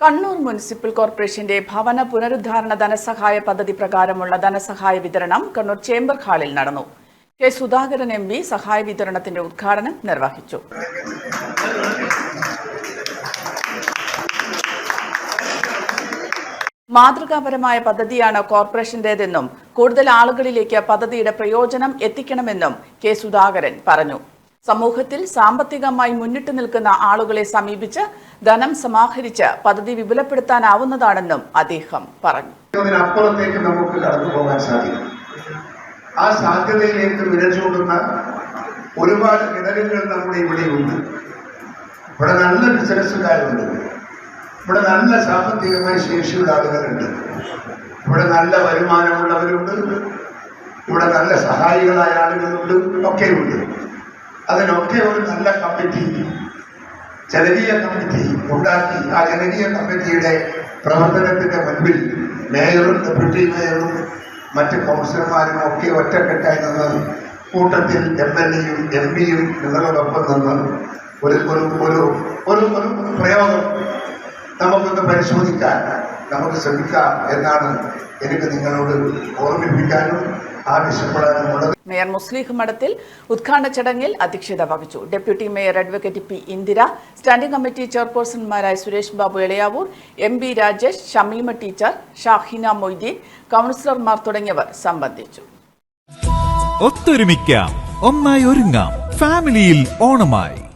Kannur municipal കോർപ്പറേഷന്റെ ഭവന പുനരുദ്ധാരണ ധനസഹായ പദ്ധതി പ്രകാരമുള്ള ധനസഹായ വിതരണം കണ്ണൂർ ചേംബർ ഹാളിൽ നടന്നു. കെ സുധാകരൻ എം പി സഹായ വിതരണത്തിന്റെ ഉദ്ഘാടനം നിർവഹിച്ചു. മാതൃകാപരമായ പദ്ധതിയാണ് കോർപ്പറേഷന്റേതെന്നും കൂടുതൽ ആളുകളിലേക്ക് പദ്ധതിയുടെ പ്രയോജനം എത്തിക്കണമെന്നും കെ സുധാകരൻ പറഞ്ഞു. സമൂഹത്തിൽ സാമ്പത്തികമായി മുന്നിട്ട് നിൽക്കുന്ന ആളുകളെ സമീപിച്ച് ധനം സമാഹരിച്ച് പദ്ധതി വിപുലപ്പെടുത്താനാവുന്നതാണെന്നും അദ്ദേഹം പറഞ്ഞു. അതിനപ്പുറത്തേക്ക് നമുക്ക് കടന്നു പോകാൻ സാധിക്കും. ആ സാധ്യതയിലേക്ക് വിരച്ചൂടുന്ന ഒരുപാട് കിടലുകൾ നമ്മുടെ ഇവിടെയുണ്ട്. ഇവിടെ നല്ല ബിസിനസ്സുകാരുണ്ട്. ഇവിടെ നല്ല സാമ്പത്തികമായ ശേഷിയുള്ള ആളുകളുണ്ട്. ഇവിടെ നല്ല വരുമാനമുള്ളവരുണ്ട്. ഇവിടെ നല്ല സഹായികളായ ആളുകളുണ്ട്. ഒക്കെയുണ്ട്. അതിനൊക്കെ ഒരു നല്ല കമ്മിറ്റി ജനകീയ കമ്മിറ്റി ഉണ്ടാക്കി. ആ ജനകീയ കമ്മിറ്റിയുടെ പ്രവർത്തനത്തിന്റെ മുൻപിൽ മേയറും ഡെപ്യൂട്ടി മേയറും മറ്റ് കൗൺസിലർമാരും ഒക്കെ ഒറ്റക്കെട്ടായി നിന്ന് കൂട്ടത്തിൽ എം എൽ എയും എം പിയും നിങ്ങളോടൊപ്പം നിന്ന് ഒരു ഒരു ഒരു ഒരു ഒരു പ്രയോഗം നമുക്കൊന്ന് പരിശോധിക്കാൻ നമുക്ക് ശ്രമിക്കാം എന്നാണ് എനിക്ക് നിങ്ങളോട് ഓർമ്മിപ്പിക്കാനും ആവശ്യപ്പെടാനും ഉള്ളത് മേയർ മുസ്ലിഹ് മഠത്തിൽ ഉദ്ഘാടന ചടങ്ങിൽ അധ്യക്ഷത വഹിച്ചു. Deputy mayor advocate P Indira standing committee ചെയർപേഴ്സൺമാരായ Suresh Babu Elayavoor M B Rajesh Shameema teacher Shahina Moideen കൗൺസിലർമാർ തുടങ്ങിയവർ സംബന്ധിച്ചു. ഒത്തൊരുമിക്കാം. ഒന്നായി ഒരുങ്ങാം. ഫാമിലിയിൽ ഓണമായി.